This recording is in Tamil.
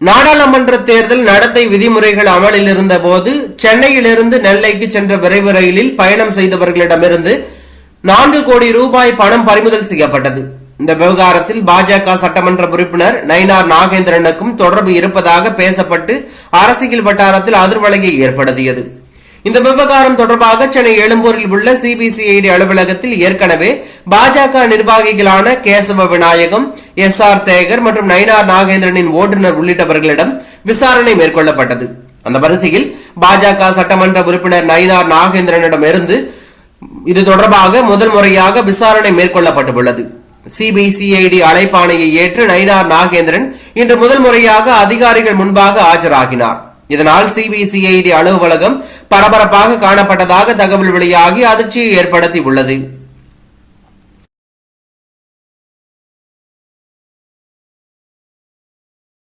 நாடாளுமன்ற தேர்தல் நடத்தை விதிமுறைகள் அமலில் இருந்த போது சென்னையிலிருந்து நெல்லைக்கு சென்ற விரைவு ரயிலில் பயணம் செய்தவர்களிடமிருந்து நான்கு கோடி ரூபாய் பணம் பறிமுதல் செய்யப்பட்டது. இந்த விவகாரத்தில் பாஜக சட்டமன்ற உறுப்பினர் நயினார் நாகேந்திரனுக்கும் தொடர்பு இருப்பதாக பேசப்பட்டு அரசியல் வட்டாரத்தில் அதிர்வலையை ஏற்படுத்தியது. இந்த விவகாரம் தொடர்பாக சென்னை எழும்பூரில் உள்ள சிபிசிஐடி அலுவலகத்தில் ஏற்கனவே பாஜக நிர்வாகிகளான கேசவ விநாயகம் எஸ் ஆர் சேகர் மற்றும் நயினார் நாகேந்திரனின் ஓட்டுநர் உள்ளிட்டவர்களிடம் விசாரணை மேற்கொள்ளப்பட்டது. அந்த வரிசையில் பாஜக சட்டமன்ற உறுப்பினர் நயினார் நாகேந்திரனிடமிருந்து இது தொடர்பாக முதல் முறையாக விசாரணை மேற்கொள்ளப்பட்டுள்ளது. சிபிசிஐடி அழைப்பாணையை ஏற்று நயினார் நாகேந்திரன் இன்று முதல் முறையாக அதிகாரிகள் முன்பாக ஆஜராகினார். இதனால் சிபிசிஐடி அலுவலகம் பரபரப்பாக காணப்பட்டதாக தகவல் வெளியாகி அதிர்ச்சியை ஏற்படுத்தி உள்ளது